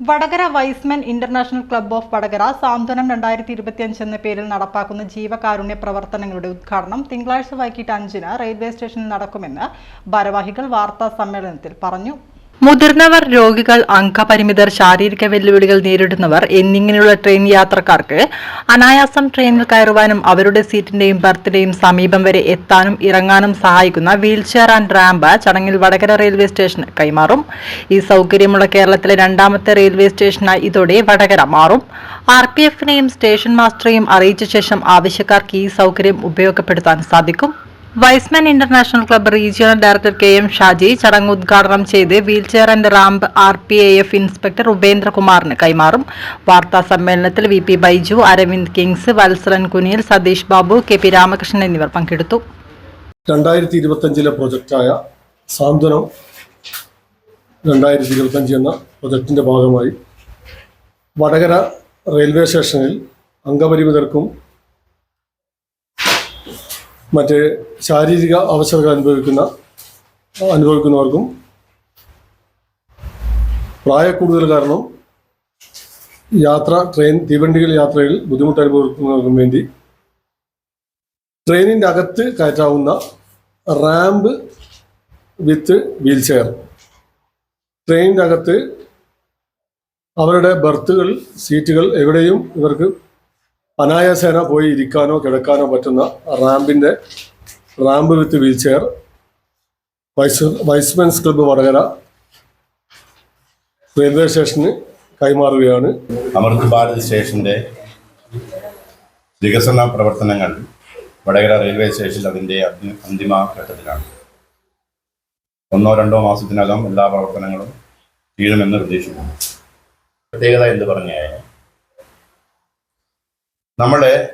Vadakara Y's Men International club of Vadakara സാന്ത്വനം രണ്ടായിരത്തി ഇരുപത്തിയഞ്ച് എന്ന പേരിൽ നടപ്പാക്കുന്ന ജീവകാരുണ്യ പ്രവർത്തനങ്ങളുടെ ഉദ്ഘാടനം തിങ്കളാഴ്ച വൈകിട്ട് അഞ്ചിന് റെയിൽവേ സ്റ്റേഷനിൽ നടക്കുമെന്ന് ഭാരവാഹികൾ വാർത്താ സമ്മേളനത്തിൽ പറഞ്ഞു. മുതിർന്നവർ രോഗികൾ അംഗപരിമിതർ ശാരീരിക വെല്ലുവിളികൾ നേരിടുന്നവർ എന്നിങ്ങനെയുള്ള ട്രെയിൻ യാത്രക്കാർക്ക് അനായാസം ട്രെയിനിൽ കയറുവാനും അവരുടെ സീറ്റിന്റെയും ബർത്തിന്റെയും സമീപം വരെ എത്താനും ഇറങ്ങാനും സഹായിക്കുന്ന വീൽചെയർ ആൻഡ് റാമ്പ് ചടങ്ങിൽ വടകര റെയിൽവേ സ്റ്റേഷന് കൈമാറും. ഈ സൗകര്യമുള്ള കേരളത്തിലെ രണ്ടാമത്തെ റെയിൽവേ സ്റ്റേഷനായി ഇതോടെ വടകര മാറും. ആർ പി എഫിനെയും സ്റ്റേഷൻ മാസ്റ്ററെയും അറിയിച്ച ശേഷം ആവശ്യക്കാർക്ക് ഈ സൗകര്യം ഉപയോഗപ്പെടുത്താൻ സാധിക്കും. Y's Man International club regional director K M Shaji ചടങ്ങ് ഉദ്ഘാടനം ചെയ്ത് wheelchair and ramp R P A F inspector ഉപേന്ദ്രകുമാറിന് കൈമാറും. വാർത്താ സമ്മേളനത്തിൽ V P Baiju Aravind Kings Valsaran Kuniyil Satheesh Babu K P Ramakrishnan എന്നിവർ പങ്കെടുത്തു. രണ്ടായിരത്തി ഇരുപത്തഞ്ചിലെ പ്രൊജക്റ്റായ സാന്ത്വനം രണ്ടായിരത്തി ഇരുപത്തഞ്ച് എന്ന പ്രൊജക്റ്റിന്റെ ഭാഗമായി വടകര റെയിൽവേ സ്റ്റേഷനിൽ അംഗപരിമിതർക്കും മറ്റ് ശാരീരിക അവശതകൾ അനുഭവിക്കുന്ന അനുഭവിക്കുന്നവർക്കും പ്രായക്കൂടുതൽ കാരണം യാത്ര ട്രെയിൻ തീവണ്ടികൾ യാത്രയിൽ ബുദ്ധിമുട്ട് അനുഭവിക്കുന്നവർക്കും വേണ്ടി ട്രെയിനിന്റെ അകത്ത് കയറ്റാവുന്ന റാമ്പ് വിത്ത് വീൽ ചെയർ ട്രെയിനിന്റെ അകത്ത് അവരുടെ ബർത്തുകൾ സീറ്റുകൾ എവിടെയും ഇവർക്ക് അനായാസേന പോയി ഇരിക്കാനോ കിടക്കാനോ പറ്റുന്ന റാമ്പിന്റെ ramp with wheel chair Y's Y's Men's club Vadakara railway സ്റ്റേഷന് കൈമാറുകയാണ്. അമൃത് ഭാരത് സ്റ്റേഷന്റെ വികസന പ്രവർത്തനങ്ങൾ വടകര റെയിൽവേ സ്റ്റേഷനിൽ അതിന്റെ അന്തിമ ഘട്ടത്തിലാണ്. ഒന്നോ രണ്ടോ മാസത്തിനകം എല്ലാ പ്രവർത്തനങ്ങളും തീരുമെന്ന് പ്രതീക്ഷിക്കുന്നു പ്രത്യേകത എന്ന് പറഞ്ഞാൽ നമ്മൾ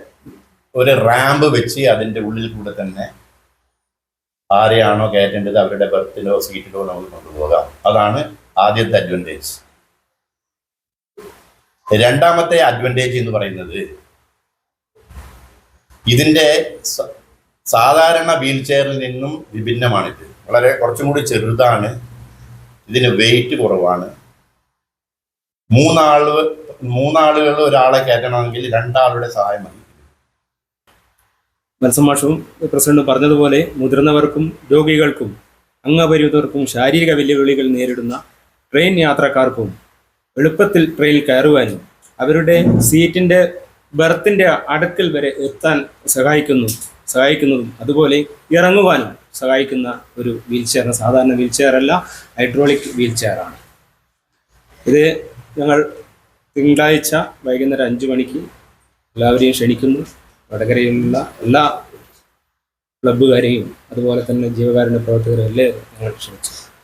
ഒരു റാമ്പ് വെച്ച് അതിന്റെ ഉള്ളിൽ കൂടെ തന്നെ ആരെയാണോ കയറ്റേണ്ടത് അവരുടെ ബർത്തിലോ സീറ്റിലോ നമുക്ക് കൊണ്ടുപോകാം. അതാണ് ആദ്യത്തെ അഡ്വാന്റേജ് രണ്ടാമത്തെ അഡ്വാന്റേജ് എന്ന് പറയുന്നത് ഇതിന്റെ സാധാരണ വീൽ ചെയറിൽ നിന്നും വിഭിന്നമാണിത്. വളരെ കുറച്ചും കൂടി ചെറുതാണ്. ഇതിന് വെയിറ്റ് കുറവാണ്. മൂന്നാൾ മൂന്നാളുകൾ ഒരാളെ കയറ്റണമെങ്കിൽ രണ്ടാളുടെ സഹായം മതി. മത്സമാഷവും പ്രസിഡന്റ് പറഞ്ഞതുപോലെ മുതിർന്നവർക്കും രോഗികൾക്കും അംഗപരിമിതർക്കും ശാരീരിക വെല്ലുവിളികൾ നേരിടുന്ന ട്രെയിൻ യാത്രക്കാർക്കും എളുപ്പത്തിൽ ട്രെയിനിൽ കയറുവാനും അവരുടെ സീറ്റിന്റെ ബർത്തിന്റെ അടുക്കൽ വരെ എത്താൻ സഹായിക്കുന്നു സഹായിക്കുന്നതും അതുപോലെ ഇറങ്ങുവാനും സഹായിക്കുന്ന ഒരു വീൽ ചെയർ സാധാരണ വീൽ ചെയർ അല്ല ഹൈഡ്രോളിക് വീൽ ചെയറാണ് ഇത് ഞങ്ങൾ തിങ്കളാഴ്ച വൈകുന്നേരം അഞ്ച് മണിക്ക് എല്ലാവരെയും ക്ഷണിക്കുന്നു. വടകരയിലുള്ള എല്ലാ ക്ലബ്ബുകാരെയും അതുപോലെ തന്നെ ജീവകാരുണ്യ പ്രവർത്തകരെയും എല്ലാം ഞങ്ങൾ ക്ഷണിച്ചു.